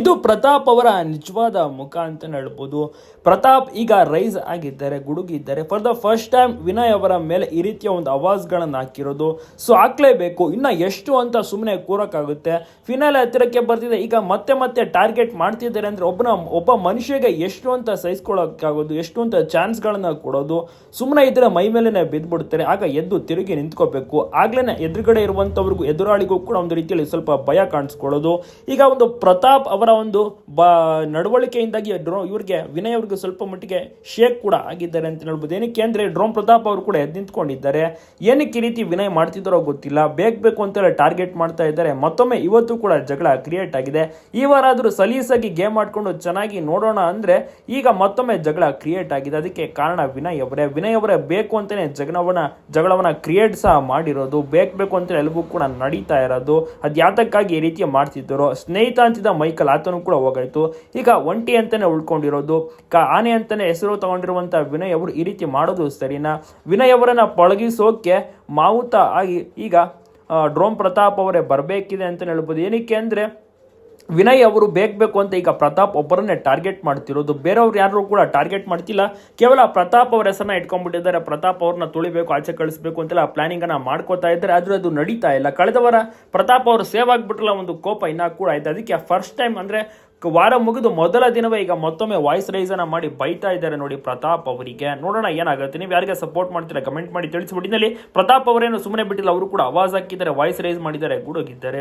ಇದು ಪ್ರತಾಪ್ ಅವರ ನಿಜವಾದ ಮುಖ ಅಂತ ಹೇಳ್ಬೋದು. ಪ್ರತಾಪ್ ಈಗ ರೈಸ್ ಆಗಿದ್ದಾರೆ, ಗುಡುಗಿದ್ದಾರೆ. For the first time Vinay ಅವರ ಮೇಲೆ ಈ ರೀತಿಯ ಒಂದು ಅವಾಜ್ಗಳನ್ನು ಹಾಕಿರೋದು. ಸೊ ಹಾಕ್ಲೇಬೇಕು. ಇನ್ನ ಎಷ್ಟು ಅಂತ ಸುಮ್ಮನೆ ಕೂರಕ್ಕಾಗುತ್ತೆ. ಫಿನಾಲೆ ಹತ್ತಿರಕ್ಕೆ ಬರ್ತಿದೆ. ಈಗ ಮತ್ತೆ ಮತ್ತೆ ಟಾರ್ಗೆಟ್ ಮಾಡ್ತಿದ್ದಾರೆ ಅಂದ್ರೆ ಒಬ್ಬನ, ಒಬ್ಬ ಮನುಷ್ಯಗೆ ಎಷ್ಟು ಅಂತ ಸಹಿಸ್ಕೊಳ್ಳೋಕ್ಕಾಗೋದು, ಎಷ್ಟು ಅಂತ ಚಾನ್ಸ್ಗಳನ್ನ ಕೊಡೋದು. ಸುಮ್ಮನೆ ಇದ್ರೆ ಮೈ ಮೇಲೆನೆ ಬಿದ್ದ್ಬಿಡ್ತಾರೆ ಆಗ ಎದ್ದು ತಿರುಗಿ ನಿಂತ್ಕೋಬೇಕು. ಆಗ್ಲೇ ಎದುರುಗಡೆ ಇರುವಂಥವ್ರಿಗೂ ಎದುರಾಳಿಗೂ ಕೂಡ ಒಂದು ರೀತಿಯಲ್ಲಿ ಸ್ವಲ್ಪ ಭಯ ಕಾಣಿಸ್ಕೊಳ್ಳೋದು. ಈಗ ಒಂದು ಪ್ರತಾಪ್ ಅವರ ಒಂದು ಬ ನಡವಳಿಕೆಯಿಂದಾಗಿ ಡ್ರೋ ಇವ್ರಿಗೆ ವಿನಯ್ ಅವ್ರಿಗೆ ಸ್ವಲ್ಪ ಮಟ್ಟಿಗೆ ಶೇಕ್ ಕೂಡ ಆಗಿದ್ದಾರೆ ಅಂತ ಹೇಳ್ಬೋದು. ಏನಕ್ಕೆ ಅಂದರೆ ಡ್ರೋನ್ ಪ್ರತಾಪ್ ಅವರು ಕೂಡ ಎದ್ದು ನಿಂತ್ಕೊಂಡಿದ್ದಾರೆ ಏನಕ್ಕೆ ಈ ರೀತಿ ವಿನಯ್ ಮಾಡ್ತಿದ್ದಾರೋ ಗೊತ್ತಿಲ್ಲ. ಬೇಕು ಬೇಕು ಅಂತೆಲ್ಲ ಟಾರ್ಗೆಟ್ ಮಾಡ್ತಾ ಇದ್ದಾರೆ. ಮತ್ತೊಮ್ಮೆ ಇವತ್ತು ಕೂಡ ಜಗಳ ಕ್ರಿಯೇಟ್ ಆಗಿದೆ. ಈ ವಾರಾದರೂ ಸಲೀಸಾಗಿ ಗೇಮ್ ಆಡ್ಕೊಂಡು ಚೆನ್ನಾಗಿ ನೋಡೋಣ ಅಂದ್ರೆ ಈಗ ಮತ್ತೊಮ್ಮೆ ಜಗಳ ಕ್ರಿಯೇಟ್ ಆಗಿದೆ. ಅದಕ್ಕೆ ಕಾರಣ ವಿನಯ್ ಅವರೇ. ವಿನಯ್ ಅವರೇ ಬೇಕು ಅಂತಲೇ ಜಗಳವನ್ನ ಜಗಳವನ್ನ ಕ್ರಿಯೇಟ್ ಸಹ ಮಾಡಿರೋದು. ಬೇಕು ಬೇಕು ಅಂತ ಎಲ್ಲವೂ ಕೂಡ ನಡೀತಾ ಇರೋದು. ಅದು ಯಾತಕ್ಕಾಗಿ ಈ ರೀತಿ ಮಾಡ್ತಿದ್ದಾರೋ? ಸ್ನೇಹಿತ ಅಂತಿದ್ದ ಮೈಕಲ್ ಆತನು ಕೂಡ ಹೋಗಾಯಿತು. ಈಗ ಒಂಟಿ ಅಂತಲೇ ಉಳ್ಕೊಂಡಿರೋದು. ಕ ಆನೆ ಅಂತಲೇ ಹೆಸರು ತಗೊಂಡಿರುವಂಥ ವಿನಯ್ ಅವರು ಈ ರೀತಿ ಮಾಡೋದು ಸರಿನಾ? ವಿನಯ್ ಅವರನ್ನ ಪಳಗಿಸೋಕೆ ಮಾವುತ ಆಗಿ ಈಗ ಡ್ರೋಮ್ ಪ್ರತಾಪ್ ಅವರೇ ಬರಬೇಕಿದೆ ಅಂತಲೇ ಹೇಳ್ಬೋದು. ಏನಕ್ಕೆ ಅಂದ್ರೆ ವಿನಯ್ ಅವರು ಬೇಕು ಬೇಕು ಅಂತ ಈಗ ಪ್ರತಾಪ್ ಒಬ್ಬರನ್ನೇ ಟಾರ್ಗೆಟ್ ಮಾಡ್ತಿರೋದು. ಬೇರೆಯವ್ರು ಯಾರು ಕೂಡ ಟಾರ್ಗೆಟ್ ಮಾಡ್ತಿಲ್ಲ. ಕೇವಲ ಪ್ರತಾಪ್ ಅವರ ಹೆಸರನ್ನ ಇಟ್ಕೊಂಡ್ಬಿಟ್ಟಿದ್ದಾರೆ. ಪ್ರತಾಪ್ ಅವ್ರನ್ನ ತುಳಿಬೇಕು, ಆಚೆ ಕಳಿಸ್ಬೇಕು ಅಂತೆಲ್ಲ ಪ್ಲಾನಿಂಗನ್ನು ಮಾಡ್ಕೋತಾ ಇದ್ದಾರೆ. ಆದರೆ ಅದು ನಡೀತಾ ಇಲ್ಲ. ಕಳೆದ ವಾರ ಪ್ರತಾಪ್ ಅವರು ಸೇವ್ ಆಗಿಬಿಟ್ರಲ್ಲ ಒಂದು ಕೋಪ ಇನ್ನೂ ಕೂಡ ಆಯ್ತು. ಅದಕ್ಕೆ ಫಸ್ಟ್ ಟೈಮ್ ಅಂದರೆ ವಾರ ಮುಗಿದು ಮೊದಲ ದಿನವೇ ಈಗ ಮತ್ತೊಮ್ಮೆ ವಾಯ್ಸ್ ರೈಸನ್ನು ಮಾಡಿ ಬೈತಾ ಇದ್ದಾರೆ ನೋಡಿ ಪ್ರತಾಪ್ ಅವರಿಗೆ. ನೋಡೋಣ ಏನಾಗುತ್ತೆ. ನೀವು ಯಾರಿಗೆ ಸಪೋರ್ಟ್ ಮಾಡ್ತೀರಾ ಕಮೆಂಟ್ ಮಾಡಿ ತಿಳಿಸ್ಬಿಟ್ಟಿನಲ್ಲಿ ಪ್ರತಾಪ್ ಅವರೇನು ಸುಮ್ಮನೆ ಬಿಟ್ಟಿಲ್ಲ. ಅವರು ಕೂಡ ಅವಾಜ್ ಹಾಕಿದ್ದಾರೆ ವಾಯ್ಸ್ ರೈಸ್ ಮಾಡಿದ್ದಾರೆ, ಗುಡುಗಿದ್ದಾರೆ.